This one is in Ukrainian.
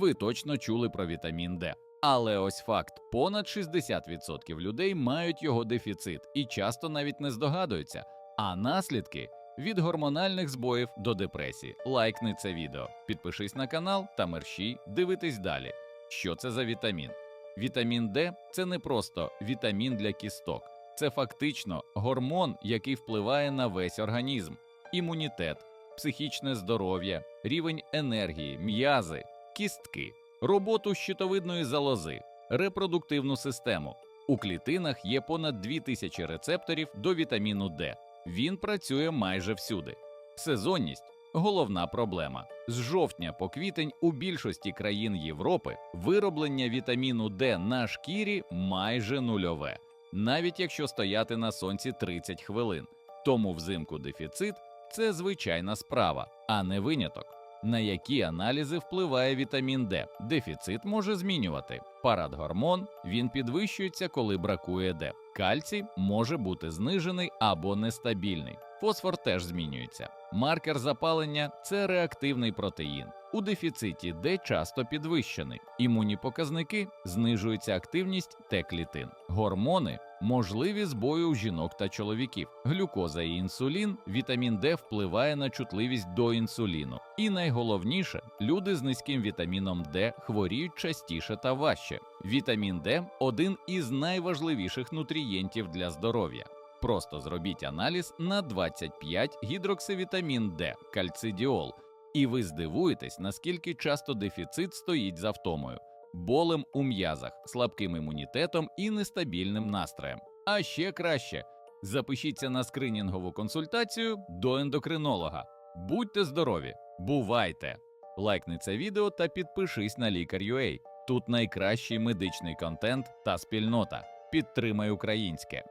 ви точно чули про вітамін Д. Але ось факт: понад 60% людей мають його дефіцит і часто навіть не здогадуються. А наслідки від гормональних збоїв до депресії. Лайкни це відео, підпишись на канал та мерщій дивитись далі. Що це за вітамін? Вітамін Д це не просто вітамін для кісток, це фактично гормон, який впливає на весь організм, імунітет, психічне здоров'я, рівень енергії, м'язи, кістки, роботу щитовидної залози, репродуктивну систему. У клітинах є понад 2000 рецепторів до вітаміну Д. Він працює майже всюди. Сезонність головна проблема. З жовтня по квітень у більшості країн Європи вироблення вітаміну Д на шкірі майже нульове, навіть якщо стояти на сонці 30 хвилин. Тому взимку дефіцит це звичайна справа, а не виняток. На які аналізи впливає вітамін Д? Дефіцит може змінювати. Парадгормон він підвищується, коли бракує Д. Кальцій може бути знижений або нестабільний. Фосфор теж змінюється. Маркер запалення це реактивний протеїн. У дефіциті Д часто підвищений. Імунні показники знижується активність Т-клітин. Гормони можливі збої у жінок та чоловіків. Глюкоза і інсулін, вітамін Д впливає на чутливість до інсуліну. І найголовніше, люди з низьким вітаміном Д хворіють частіше та важче. Вітамін Д один із найважливіших нутрієнтів для здоров'я. Просто зробіть аналіз на 25 гідроксивітамін Д, кальцидіол, і ви здивуєтесь, наскільки часто дефіцит стоїть за втомою, болем у м'язах, слабким імунітетом і нестабільним настроєм. А ще краще запишіться на скринінгову консультацію до ендокринолога. Будьте здорові, бувайте! Лайкни це відео та підпишись на лікар.ua. Тут найкращий медичний контент та спільнота. Підтримай українське.